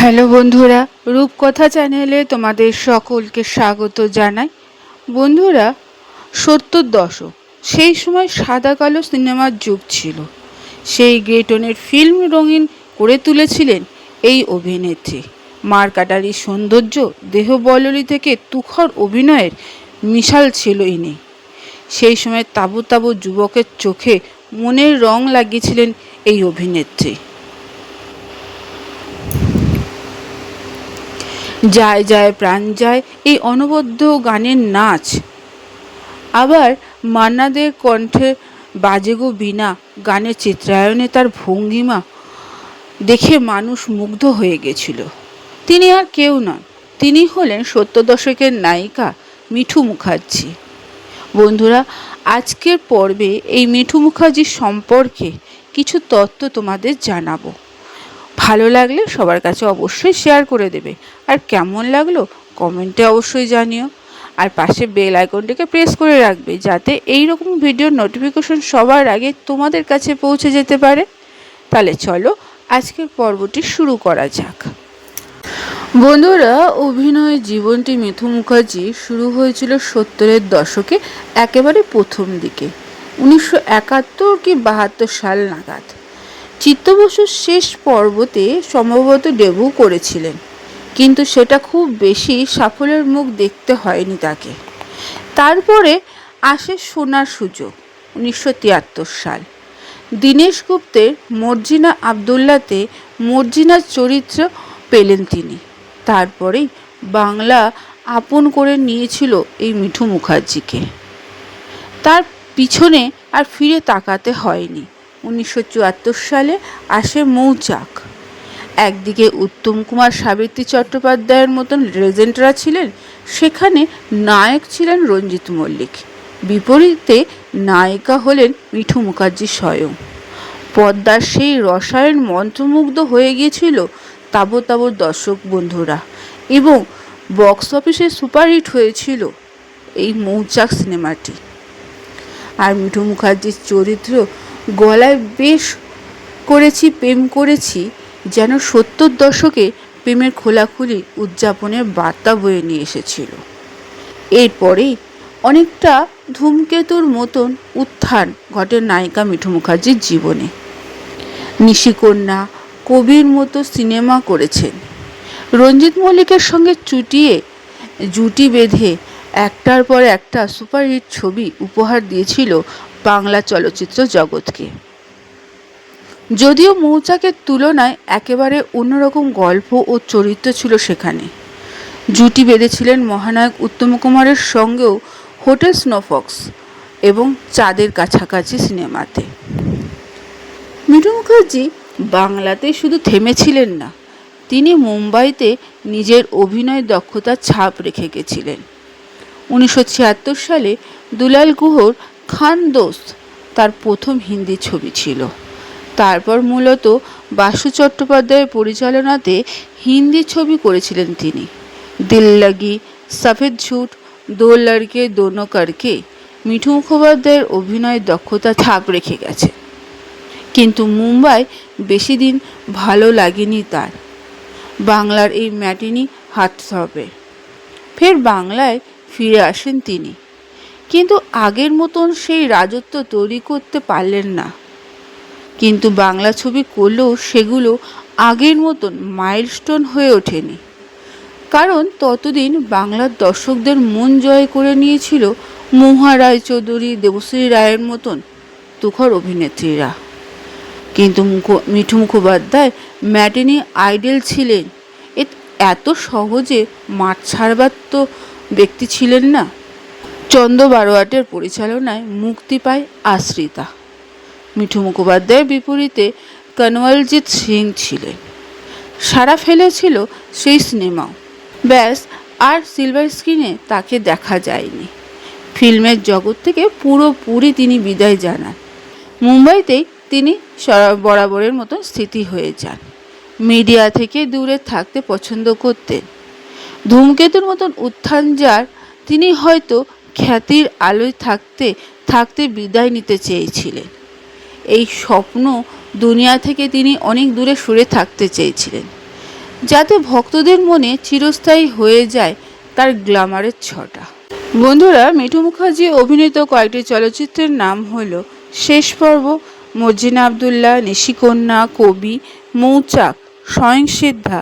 Hello বন্ধুরা, রূপকথা চ্যানেলে তোমাদের সকলকে স্বাগত জানাই। বন্ধুরা, সত্তর দশক, সেই সময় সাদা কালো সিনেমার যুগ ছিল। সেই গ্রেটনের ফিল্ম রঙিন করে তুলেছিলেন এই অভিনেত্রী। মার কাটারি সৌন্দর্য দেহবললি থেকে তুখর অভিনয়ের মিশাল ছিল ইনি। সেই সময় তাবু তাবু যুবকের চোখে মনের রং লাগিয়েছিলেন এই অভিনেত্রী। যায় যায়, প্রাণ যায়, এই অনবদ্য গানের নাচ। আবার মান্নাদের কণ্ঠে বাজেগো বিনা গানের চিত্রায়নে তার ভঙ্গিমা দেখে মানুষ মুগ্ধ হয়ে গেছিল। তিনি আর কেউ নন, তিনি হলেন সত্তর দশকের নায়িকা মিঠু মুখার্জি। বন্ধুরা, আজকের পর্বে এই মিঠু মুখার্জির সম্পর্কে কিছু তথ্য তোমাদের জানাব। ভালো লাগলে সবার কাছে অবশ্যই শেয়ার করে দেবে। আর কেমন লাগল কমেন্টে অবশ্যই জানিও। আর পাশে বেল আইকনটিকে প্রেস করে রাখবে যাতে এই রকম ভিডিওর নোটিফিকেশন সবার আগে তোমাদের কাছে পৌঁছে যেতে পারে। তাহলে চলো আজকের পর্বটি শুরু করা যাক। বন্ধুরা, অভিনয় জীবনটি মিথু মুখার্জি শুরু হয়েছিল সত্তরের দশকে, একেবারে প্রথম দিকে। উনিশশো একাত্তর কি বাহাত্তর সাল নাগাদ। চিত্তবসুর শেষ পর্বতে সম্ভবত ডেবু করেছিলেন, কিন্তু সেটা খুব বেশি সাফল্যের মুখ দেখতে হয়নি তাকে। তারপরে আসে সোনার সুযোগ উনিশশো তিয়াত্তর সাল। দীনেশ গুপ্তের মর্জিনা আবদুল্লাতে মর্জিনার চরিত্র পেলেন তিনি। তারপরেই বাংলা আপন করে নিয়েছিল এই মিঠু মুখার্জিকে। তার পিছনে আর ফিরে তাকাতে হয়নি। উনিশশো চুয়াত্তর সালে আসে মৌচাক। একদিকে উত্তম কুমার সাবিত্রী চট্টোপাধ্যায়ের মতন লেজেন্ডরা ছিলেন, সেখানে নায়ক ছিলেন রঞ্জিত মল্লিক। বিপরীতে নায়িকা হলেন মিঠু মুখার্জি স্বয়ং। পদ্মার সেই রসায়ন মন্ত্রমুগ্ধ হয়ে গিয়েছিল তাবো তাবো দর্শক বন্ধুরা এবং বক্স অফিসে সুপারহিট হয়েছিল এই মৌচাক সিনেমাটি। আর মিঠু মুখার্জির চরিত্র গলায় বেশ করেছি, প্রেম করেছি, যেন সত্তর দশকে প্রেমের খোলাখুলি উদযাপনের বার্তা বয়ে নিয়ে এসেছিল। এরপরেই অনেকটা ধূমকেতুর মতন উত্থান ঘটে নায়িকা মিঠু মুখার্জির জীবনে। নিশিকন্যা কবির মতো সিনেমা করেছেন। রঞ্জিত মল্লিকের সঙ্গে চুটিয়ে, জুটি বেঁধে একটার পর একটা সুপারহিট ছবি উপহার দিয়েছিল বাংলা চলচ্চিত্র জগৎকে। যদিও মৌচাকের তুলনায় একেবারে অন্যরকম গল্প ও চরিত্র ছিল সেখানে। জুটি বেঁধেছিলেন মহানায়ক উত্তম কুমারের সঙ্গেও হোটেল স্নোফক্স এবং চাঁদের কাছাকাছি সিনেমাতে। মিঠু মুখার্জি বাংলাতে শুধু থেমেছিলেন না, তিনি মুম্বাইতে নিজের অভিনয় দক্ষতার ছাপ রেখে গেছিলেন। উনিশশো ছিয়াত্তর সালে দুলাল গুহর খান দোস্ত। তার প্রথম হিন্দি ছবি ছিল। তারপর মূলত বাসু চট্টোপাধ্যায়ের পরিচালনাতে হিন্দি ছবি করেছিলেন তিনি। দিল লাগি, সফেদ ঝুট, দো লড়কে দোনো করকে মিঠু মুখোপাধ্যায়ের অভিনয় দক্ষতা ছাপ রেখে গেছে। কিন্তু মুম্বাই বেশি দিন ভালো লাগেনি তার। বাংলার এই ম্যাটিনি হাঁটতে হবে ফের বাংলায় ফিরে আসেন তিনি। কিন্তু আগের মতন সেই রাজত্ব তৈরি করতে পারলেন না। কিন্তু বাংলা ছবি করলেও সেগুলো আগের মতন মাইলস্টোন হয়ে ওঠেনি। কারণ ততদিন বাংলার দর্শকদের মন জয় করে নিয়েছিল মহা রায়চৌধুরী দেবশ্রী রায়ের মতন তুখর অভিনেত্রীরা। কিন্তু মুখ, মিঠু মুখোপাধ্যায় ম্যাটিনি আইডেল ছিলেন। এত সহজে মাঠ ছাড়বার তো ব্যক্তি ছিলেন না। চন্দ্র বারোয়াটের পরিচালনায় মুক্তি পায় আশ্রিতা। মিঠু মুখোপাধ্যায়ের বিপরীতে কনওয়ালজিৎ সিং ছিলেন। সারা ফেলেছিল সেই সিনেমাও। ব্যাস, আর সিলভার স্ক্রিনে তাকে দেখা যায়নি। ফিল্মের জগৎ থেকে পুরোপুরি তিনি বিদায় জানান। মুম্বাইতেই তিনি বরাবরের মতন স্থিতি হয়ে যান। মিডিয়া থেকে দূরে থাকতে পছন্দ করতেন। ধূমকেতুর মতন উত্থান যার, তিনি হয়তো খ্যাতির আলোয় থাকতে থাকতে বিদায় নিতে চেয়েছিলেন। এই স্বপ্ন দুনিয়া থেকে তিনি অনেক দূরে সরে থাকতে চেয়েছিলেন। যাতে ভক্তদের মনে চিরস্থায়ী হয়ে যায় তার গ্ল্যামারের ছটা। বন্ধুরা, মিঠু মুখার্জি অভিনীত কয়েকটি চলচ্চিত্রের নাম হল শেষ পর্ব মর্জিনা আবদুল্লাহ, নিশিকন্যা, কবি, মৌচাক স্বয়ংসিদ্ধা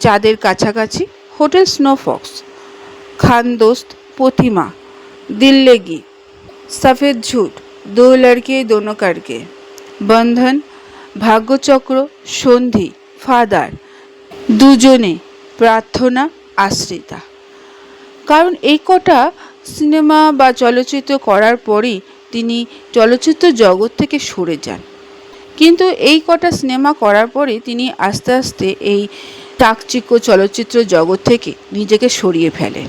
চাঁদের কাছাকাছি হোটেল স্নোফক্স খানদোস্ত প্রতিমা, দিল্লেগি, সফেদ ঝুট দো লড়কে, দোনো কারকে। বন্ধন, ভাগ্যচক্র, সন্ধি, ফাদার, দুজনে প্রার্থনা, আশ্রিতা। কারণ এই কটা সিনেমা বা চলচ্চিত্র করার পরই তিনি চলচ্চিত্র জগৎ থেকে সরে যান। কিন্তু এই কটা সিনেমা করার পরে তিনি আস্তে আস্তে এই চাকচিক্য চলচ্চিত্র জগৎ থেকে নিজেকে সরিয়ে ফেলেন।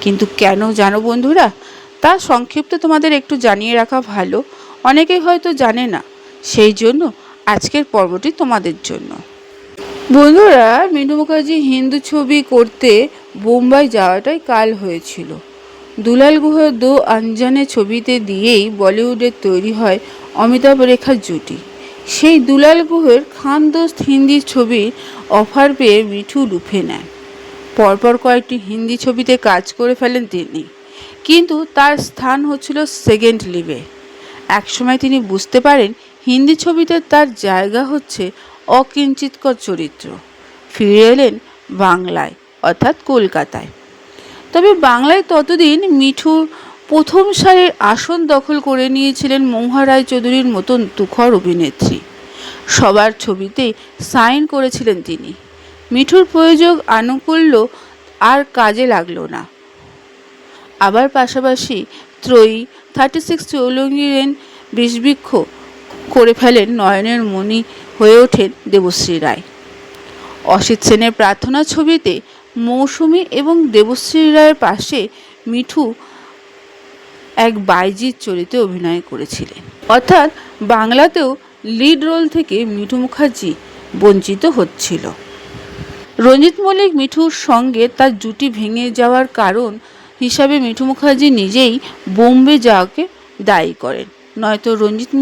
কিন্তু কেন জানো বন্ধুরা? তা সংক্ষিপ্ত তোমাদের একটু জানিয়ে রাখা ভালো। অনেকেই হয়তো জানে না। সেই জন্য আজকের পর্বটি তোমাদের জন্য। বন্ধুরা, মিনু মুখার্জি হিন্দু ছবি করতে বোম্বাই যাওয়াটাই কাল হয়েছিল। দুলাল গুহর দো আনজানে ছবিতে দিয়েই বলিউডের তৈরি হয় অমিতাভ রেখার জুটি। সেই দুলাল গুহের খানদোস্ত হিন্দি ছবির অফার পেয়ে মিঠু লুফে নেয়। পরপর কয়েকটি হিন্দি ছবিতে কাজ করে ফেলেন তিনি। কিন্তু তার স্থান হচ্ছিল সেকেন্ড লিভে একসময় তিনি বুঝতে পারেন, হিন্দি ছবিতে তার জায়গা হচ্ছে অকিঞ্চিতকর চরিত্র। ফিরে এলেন বাংলায়, অর্থাৎ কলকাতায়। তবে বাংলায় ততদিন মিঠু প্রথম সারির আসন দখল করে নিয়েছিলেন মৌহা রায় চৌধুরীর মতন তুখর অভিনেত্রী। সবার ছবিতে সাইন করেছিলেন তিনি। মিঠুর প্রয়োজক আনুকূল্য আর কাজে লাগল না। আবার পাশাপাশি ত্রয়ী থার্টি সিক্স চৌলঙ্গিরেন বিষবৃক্ষ করে ফেলেন নয়নের মণি হয়ে ওঠেন দেবশ্রী রায়। অসিত সেনের প্রার্থনা ছবিতে মৌসুমী এবং দেবশ্রী রায়ের পাশে মিঠু এক বাইজির চরিত্রে অভিনয় করেছিলেন। অর্থাৎ বাংলাতেও লিড রোল থেকে মিঠু মুখার্জি বঞ্চিত হচ্ছিল। রঞ্জিত মল্লিক মিঠুর সঙ্গে তার জুটি ভেঙে যাওয়ার কারণ হিসাবে মিঠু মুখার্জি নিজেই বোম্বে যাওয়াকে দায়ী করেন। নয়তো রঞ্জিত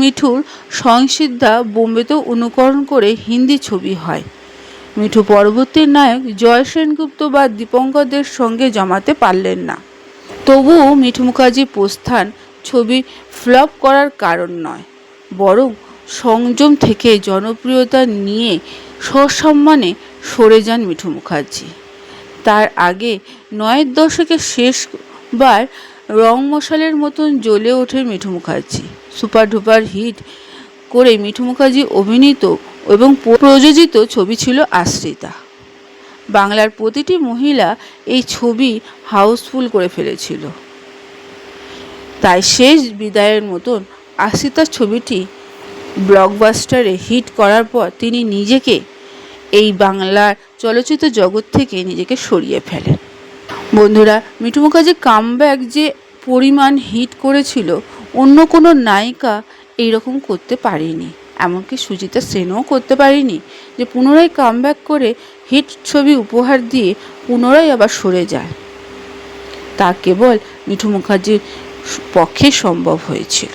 মিঠুর সংসিদ্ধা বোম্বেতেও অনুকরণ করে হিন্দি ছবি হয়। মিঠু পরবর্তী নায়ক জয় সেনগুপ্ত বা দীপঙ্করদের সঙ্গে জমাতে পারলেন না। তবুও মিঠু মুখার্জির প্রস্থান ছবি ফ্লপ করার কারণ নয়, বরং সংযম থেকে জনপ্রিয়তা নিয়ে সসম্মানে সরে যান মিঠু মুখার্জি। তার আগে নয়ের দশকের শেষবার রং মশালের মতন জ্বলে ওঠে Mithu Mukherjee. Super duper hit করে মিঠু মুখার্জি অভিনীত এবং প্রযোজিত ছবি ছিল আশ্রিতা। বাংলার প্রতিটি মহিলা এই ছবি হাউসফুল করে ফেলেছিল। তাই শেষ বিদায়ের মতন আশ্রিতার ছবিটি ব্লকবাস্টারে হিট করার পর তিনি নিজেকে এই বাংলার চলচ্চিত্র জগৎ থেকে নিজেকে সরিয়ে ফেলেন বন্ধুরা মিঠু মুখার্জি কামব্যাক যে পরিমাণ হিট করেছিল, অন্য কোনো নায়িকা এইরকম করতে পারেনি। এমনকি সুজিতা সেনও করতে পারেনি, যে পুনরায় কামব্যাক করে হিট ছবি উপহার দিয়ে পুনরায় আবার সরে যায়। তা কেবল মিঠু মুখার্জির পক্ষে সম্ভব হয়েছিল।